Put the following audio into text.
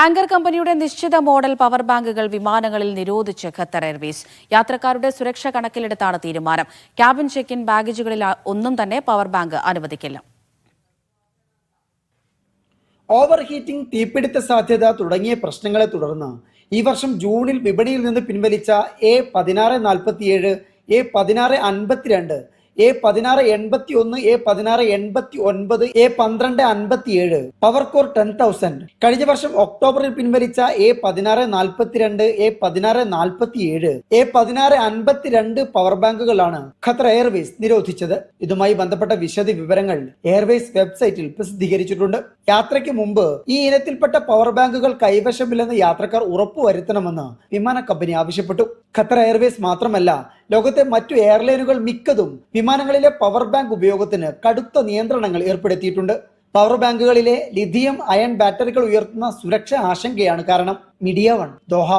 Anchor കമ്പനിയുടെ നിശ്ചിത model power ബാങ്കുകൾ വിമാനങ്ങളിൽ നിരോധിച്ച് ഖത്തർ എയർവേസ്. യാത്രക്കാരുടെ സുരക്ഷ കണക്കിലെടുത്താണ് തീരുമാനം. ക്യാബിൻ ചെക്ക് ഇൻ ബാഗേജുകളിൽ ഒന്നും തന്നെ പവർ ബാങ്ക് അനുവദിക്കില്ല. ഓവർ ഹീറ്റിംഗ് തീപിടുത്ത സാധ്യത തുടങ്ങിയ പ്രശ്നങ്ങളെ തുടർന്ന് ഈ വർഷം ജൂണിൽ വിപണിയിൽ നിന്ന് പിൻവലിച്ച എ പതിനാറ് നാൽപ്പത്തിയേഴ് എ പതിനാറ് അൻപത്തിരണ്ട് എ പതിനാറ് എൺപത്തി ഒന്ന് എ പതിനാറ് എൺപത്തി ഒൻപത് എ പന്ത്രണ്ട് അൻപത്തി ഏഴ് പവർ കോർ ടെൻ തൗസൻഡ്. കഴിഞ്ഞ വർഷം ഒക്ടോബറിൽ പിൻവലിച്ച എ പതിനാറ് നാൽപ്പത്തിരണ്ട് എ പതിനാറ് നാൽപ്പത്തി ഏഴ് എ പതിനാറ് അൻപത്തിരണ്ട് പവർ ബാങ്കുകളാണ് ഖത്തർ എയർവേസ് നിരോധിച്ചത്. ഇതുമായി ബന്ധപ്പെട്ട വിശദ വിവരങ്ങൾ എയർവേസ് വെബ്സൈറ്റിൽ പ്രസിദ്ധീകരിച്ചിട്ടുണ്ട്. യാത്രയ്ക്ക് മുമ്പ് ഈ ഇനത്തിൽപ്പെട്ട പവർ ബാങ്കുകൾ കൈവശമില്ലെന്ന് യാത്രക്കാർ ഉറപ്പുവരുത്തണമെന്ന് വിമാന കമ്പനി ആവശ്യപ്പെട്ടു. ഖത്തർ എയർവേസ് മാത്രമല്ല ലോകത്തെ മറ്റു എയർലൈനുകൾ മിക്കതും വിമാനങ്ങളിലെ പവർ ബാങ്ക് ഉപയോഗത്തിന് കടുത്ത നിയന്ത്രണങ്ങൾ ഏർപ്പെടുത്തിയിട്ടുണ്ട്. പവർ ബാങ്കുകളിലെ ലിഥിയം അയൺ ബാറ്ററികൾ ഉയർത്തുന്ന സുരക്ഷാ ആശങ്കയാണ് കാരണം. Media one Doha.